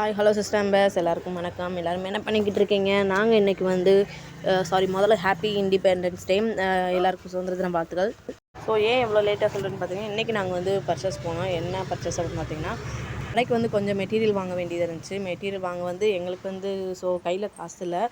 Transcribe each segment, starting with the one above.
Hi hello சிஸ்டம்பர்ஸ் base எல்லாருக்கும் வணக்கம். எல்லோரும் என்ன பண்ணிக்கிட்டு இருக்கீங்க? நாங்கள் இன்றைக்கி வந்து சாரி முதல்ல ஹாப்பி இண்டிபெண்டன்ஸ் டே எல்லாருக்கும் சுதந்திர தினம் வாழ்த்துக்கள். ஸோ ஏன் எவ்வளோ லேட்டாக சொல்கிறேன்னு பார்த்தீங்கன்னா இன்றைக்கி நாங்கள் வந்து பர்ச்சேஸ் போனோம். என்ன பர்ச்சேஸ் அப்படின்னு பார்த்தீங்கன்னா கடைக்கு வந்து கொஞ்சம் மெட்டீரியல் வாங்க வேண்டியது இருந்துச்சு. மெட்டீரியல் வாங்க வந்து எங்களுக்கு வந்து ஸோ கையில் காசு இல்லை.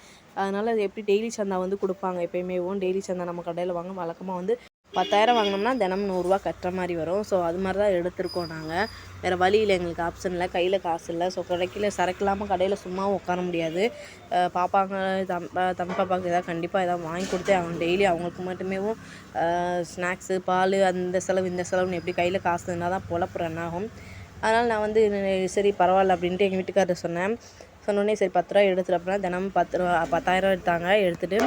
அதனால் அது எப்படி டெய்லி சந்தா வந்து கொடுப்பாங்க? எப்போயுமேவும் டெய்லி சந்தா நம்ம கடையில் வாங்க வழக்கமாக வந்து பத்தாயிரம் வாங்கினோம்னா தினம் நூறுரூவா கட்டுற மாதிரி வரும். ஸோ அது மாதிரி தான் எடுத்திருக்கோம் நாங்கள் வேறு வழியில் எங்களுக்கு ஆப்ஷன் இல்லை. கையில் காசு இல்லை. ஸோ கடைக்கில் சரக்கு இல்லாமல் கடையில் சும்மா உட்கார முடியாது. பாப்பாங்க தம் அஹ் தம்பி பாப்பாவுக்கு எதாவது கண்டிப்பாக எதாவது வாங்கி கொடுத்தே அவங்க டெய்லி அவங்களுக்கு மட்டுமேவும் ஸ்நாக்ஸு பால் அந்த செலவு இந்த செலவுன்னு எப்படி கையில் காசு இருந்தால் தான் பொழப்பு ரன் ஆகும். அதனால் நான் வந்து சரி பரவாயில்ல அப்படின்ட்டு எங்கள் வீட்டுக்காரர் சொன்னேன். சொன்னோடனே சரி பத்து ரூபா எடுத்துட்டு அப்படின்னா தினமும் பத்து ரூபா பத்தாயிரம் எடுத்தாங்க. எடுத்துகிட்டு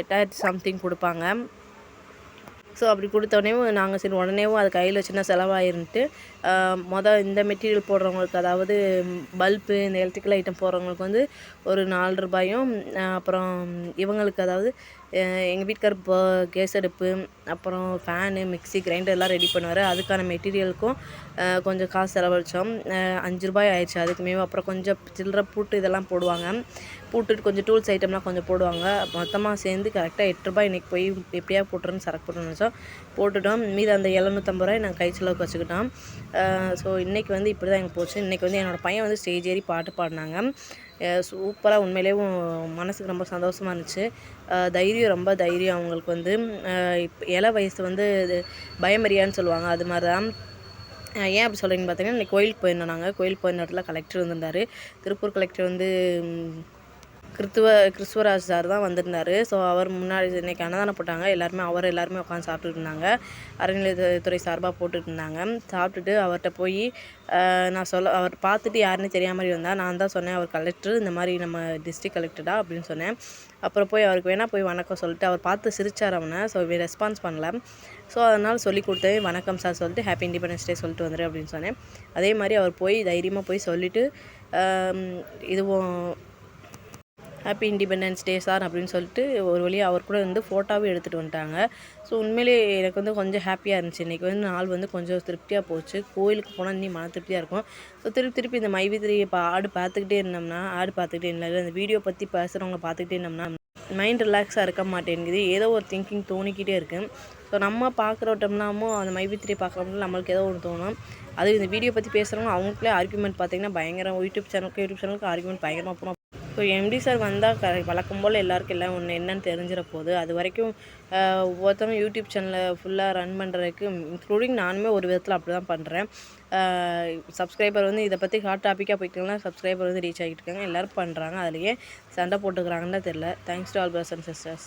எட்டாயிரத்தி சம்திங் கொடுப்பாங்க. ஸோ அப்படி கொடுத்தோடனே நாங்கள் சரி உடனேவும் அது கையில் வச்சுனா செலவாயிருந்துட்டு மொதல் இந்த மெட்டீரியல் போடுறவங்களுக்கு அதாவது பல்பு இந்த எலக்ட்ரிக்கல் ஐட்டம் போடுறவங்களுக்கு வந்து ஒரு நாலு ரூபாயும் அப்புறம் இவங்களுக்கு அதாவது எங்கள் வீட்டுக்கார் இப்போ கேஸ் அடுப்பு அப்புறம் ஃபேனு மிக்ஸி கிரைண்டர் எல்லாம் ரெடி பண்ணுவார். அதுக்கான மெட்டீரியலுக்கும் கொஞ்சம் காசு செலவழித்தோம் அஞ்சு ரூபாய் ஆயிடுச்சு. அதுக்குமே அப்புறம் கொஞ்சம் சில்லற பூட்டு இதெல்லாம் போடுவாங்க. பூட்டு கொஞ்சம் டூல்ஸ் ஐட்டம்லாம் கொஞ்சம் போடுவாங்க. மொத்தமாக சேர்ந்து கரெக்டாக எட்டு ரூபாய் இன்றைக்கி போய் எப்படியா போட்டுருன்னு சரக்கு போட்டுன்னு மட்டும் போட்டுட்டோம். மீது அந்த எழுநூற்றம்பது ரூபாய் நாங்கள் கை செலவுக்கு வச்சுக்கிட்டோம். ஸோ இன்றைக்கி வந்து இப்படி தான் எங்கள் போச்சு. இன்றைக்கி வந்து என்னோடய பையன் வந்து ஸ்டேஜ் ஏறி பாட்டு பாடினாங்க. சூப்பராக உண்மையிலேயும் மனசுக்கு ரொம்ப சந்தோஷமாக இருந்துச்சு. தைரியம் ரொம்ப தைரியம் அவங்களுக்கு வந்து. இப்போ இள வயசு வந்து இது பயமறியான்னு சொல்லுவாங்க. அது மாதிரி தான் ஏன் அப்படி சொல்கிறீங்கன்னு பார்த்தீங்கன்னா இன்றைக்கி கோயிலுக்கு போயிருந்தோம் நாங்கள் கோயிலுக்கு போயிருந்த இடத்துல கலெக்டர் வந்திருந்தார். திருப்பூர் கலெக்டர் வந்து கிறித்துவ கிறிஸ்துவராஜ் சார் தான் வந்திருந்தார். ஸோ அவர் முன்னாடி இன்றைக்கி அன்னதானம் போட்டாங்க. எல்லாருமே அவர் எல்லாருமே உட்காந்து சாப்பிட்டுட்டு இருந்தாங்க. அறநிலையத்துறை சார்பாக போட்டுட்டு இருந்தாங்க. சாப்பிட்டுட்டு அவர்கிட்ட போய் நான் சொல்ல அவர் பார்த்துட்டு யாருன்னு தெரியாத மாதிரி வந்தால் நான் தான் சொன்னேன் அவர் கலெக்டர் இந்த மாதிரி நம்ம டிஸ்ட்ரிக் கலெக்டரா அப்படின்னு சொன்னேன். அப்புறம் போய் அவருக்கு வேணால் போய் வணக்கம் சொல்லிட்டு அவர் பார்த்து சிரிச்சார் அவனை. ஸோ ரெஸ்பான்ஸ் பண்ணல. ஸோ அதனால் சொல்லி கொடுத்தேன். வணக்கம் சார் சொல்லிட்டு ஹாப்பி இண்டிபெண்டன்ஸ் டே சொல்லிட்டு வந்துடு அப்படின்னு சொன்னேன். அதே மாதிரி அவர் போய் தைரியமாக போய் சொல்லிவிட்டு இதுவும் ஹாப்பி இண்டிபெண்டன்ஸ் டே சார் அப்படின்னு சொல்லிட்டு ஒரு வழியாக அவர் கூட வந்து ஃபோட்டோவே எடுத்துகிட்டு வந்துட்டாங்க. ஸோ உண்மையிலே எனக்கு வந்து கொஞ்சம் ஹாப்பியாக இருந்துச்சு. இன்றைக்கி வந்து நாள் வந்து கொஞ்சம் திருப்தியாக போச்சு. கோயிலுக்கு போனால் நீ மன திருப்தியாக இருக்கும். ஸோ திருப்பி திருப்பி இந்த மைவித்திரி இப்போ ஆடு பார்த்துக்கிட்டே இருந்தோம்னா ஆடு பார்த்துக்கிட்டே இருந்தாலும் அந்த வீடியோ பற்றி பேசுகிறவங்க பார்த்துக்கிட்டே இருந்தோம்னா மைண்ட் ரிலாக்ஸாக இருக்க மாட்டேங்குது ஏதோ ஒரு திங்கிங் தோணிக்கிட்டே இருக்குது ஸோ நம்ம பார்க்குறோட்டோம்னாமும் அந்த மைவித்திரி பார்க்குறோம்னா நம்மளுக்கு ஏதோ ஒன்று தோணும். அது இந்த வீடியோ பற்றி பேசுகிறவங்க அவங்களுக்குள்ளே ஆர்குமெண்ட் பார்த்தீங்கன்னா பயங்கரம் யூடியூப் சேனலுக்கு யூடியூப் சேனலுக்கு ஆர்குமெண்ட் பயங்கரமாக போகிறோம் ஸோ எம்டி சார் வந்தால் க வழக்கம் போல் எல்லாருக்கும் எல்லாம் ஒன்று என்னன்னு தெரிஞ்சிட போகுது அது வரைக்கும் ஒவ்வொருத்தரும் ஒவ்வொருத்தவங்க யூடியூப் சேனலை ஃபுல்லாக ரன் பண்ணுறதுக்கு இன்க்ளூடிங் நானுமே ஒரு விதத்தில் அப்படி தான் பண்ணுறேன் சப்ஸ்கிரைபர் வந்து இதை பற்றி ஹாட் டாப்பிக்காக போய்க்கலாம் சப்ஸ்கிரைபர் வந்து ரீச் ஆகிட்டு இருக்காங்க. எல்லோரும் பண்ணுறாங்க அதுலேயே சண்டை போட்டுக்கிறாங்கன்னு தெரில thanks to all person sisters